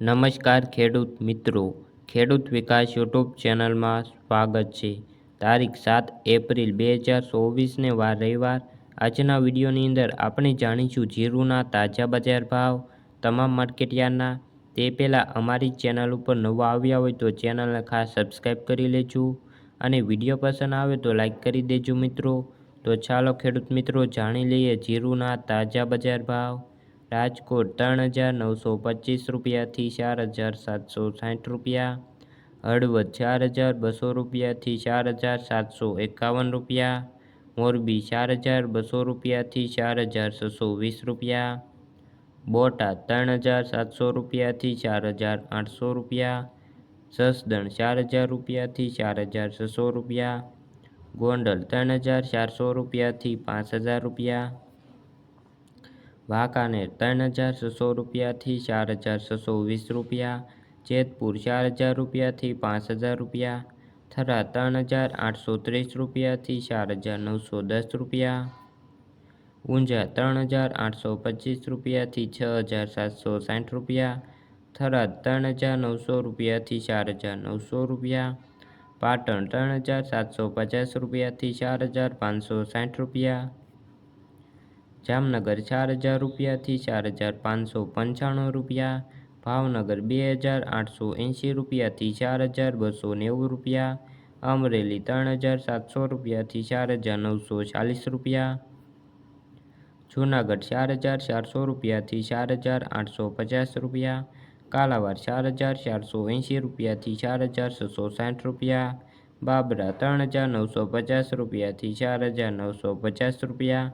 નમસ્કાર ખેડૂત મિત્રો. ખેડૂત વિકાસ યુટ્યુબ ચેનલમાં સ્વાગત છે. તારીખ સાત એપ્રિલ બે હજાર ચોવીસને વાર રવિવાર. આજના વિડીયોની અંદર આપણે જાણીશું જીરુના તાજા બજાર ભાવ, તમામ માર્કેટયાર્ડના તે પહેલાં અમારી ચેનલ ઉપર નવા આવ્યા હોય તો ચેનલને ખાસ સબસ્ક્રાઈબ કરી લેજો. અને વીડિયો પસંદ આવે તો લાઈક કરી દેજો મિત્રો. તો ચાલો ખેડૂત મિત્રો જાણી લઈએ જીરુના તાજા બજાર ભાવ. રાજકોટ ત્રણ હજાર નવસો પચીસ રૂપિયાથી ચાર હજાર સાતસો સાઠ રૂપિયા. હળવદ ચાર હજાર બસો રૂપિયાથી ચાર હજાર સાતસો એકાવન રૂપિયા. મોરબી ચાર હજાર બસો રૂપિયાથી ચાર હજાર છસો વીસ રૂપિયા. બોટાદ ત્રણ હજાર સાતસો રૂપિયાથી ચાર હજાર આઠસો રૂપિયા. જસદણ ચાર હજાર રૂપિયાથી ચાર હજાર છસો રૂપિયા. ગોંડલ ત્રણ હજાર ચારસો રૂપિયાથી પાંચ હજાર રૂપિયા. વાંકાનેર ત્રણ હજાર છસો રૂપિયાથી ચાર હજાર છસો વીસ રૂપિયા, જેતપુર ચાર હજાર રૂપિયાથી પાંચ હજાર રૂપિયા, થરા ત્રણ હજાર આઠસો ત્રીસ રૂપિયાથી ચાર હજાર નવસો દસ રૂપિયા, ઊંઝા ત્રણ હજાર આઠસો પચીસ રૂપિયાથી છ હજાર સાતસો સાઠ રૂપિયા થરાદ ત્રણ હજાર નવસો રૂપિયાથી ચાર હજાર નવસો રૂપિયા, પાટણ ત્રણ હજાર સાતસો પચાસ રૂપિયાથી ચાર હજાર પાંચસો સાઠ રૂપિયા જામનગર ચાર હજાર રૂપિયાથી ચાર હજાર પાંચસો પંચાણું રૂપિયા, ભાવનગર બે હજાર આઠસો એંશી રૂપિયાથી ચાર હજાર બસો નેવું રૂપિયા, અમરેલી ત્રણ હજાર સાતસો રૂપિયાથી ચાર હજાર નવસો ચાલીસ રૂપિયા, જૂનાગઢ ચાર હજાર ચારસો રૂપિયાથી ચાર હજાર આઠસો પચાસ રૂપિયા, કાલાવાડ ચાર હજાર ચારસો એંશી રૂપિયાથી ચાર હજાર છસો સાઠ રૂપિયા, બાબરા ત્રણ હજાર નવસો પચાસ રૂપિયાથી ચાર હજાર નવસો પચાસ રૂપિયા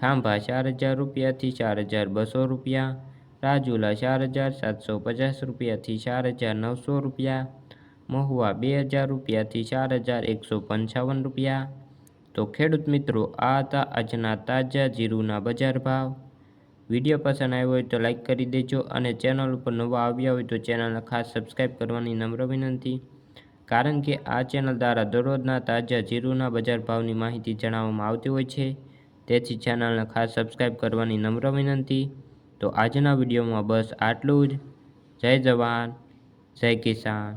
ખાંભા ચાર હજાર રૂપિયાથી ચાર હજાર બસો રૂપિયા, રાજુલા ચાર હજાર સાતસો પચાસ રૂપિયાથી ચાર હજાર નવસો રૂપિયા, મહુવા બે હજાર રૂપિયાથી ચાર હજાર એકસો પંચાવન રૂપિયા. તો ખેડૂત મિત્રો, આ હતા આજના તાજા જીરુના બજાર ભાવ. વીડિયો પસંદ આવ્યો હોય તો લાઈક કરી દેજો અને ચેનલ ઉપર નવા આવ્યા હોય તો ચેનલને ખાસ સબસ્ક્રાઈબ કરવાની નમ્ર વિનંતી. કારણ કે આ ચેનલ દ્વારા દરરોજના તાજા જીરુના બજાર ભાવની માહિતી જણાવવામાં આવતી હોય છે. તેથી ચેનલને ખાસ સબસ્ક્રાઈબ કરવાની નમ્ર વિનંતી. તો આજના વિડીયોમાં બસ આટલું જ. જય જવાન, જય કિસાન.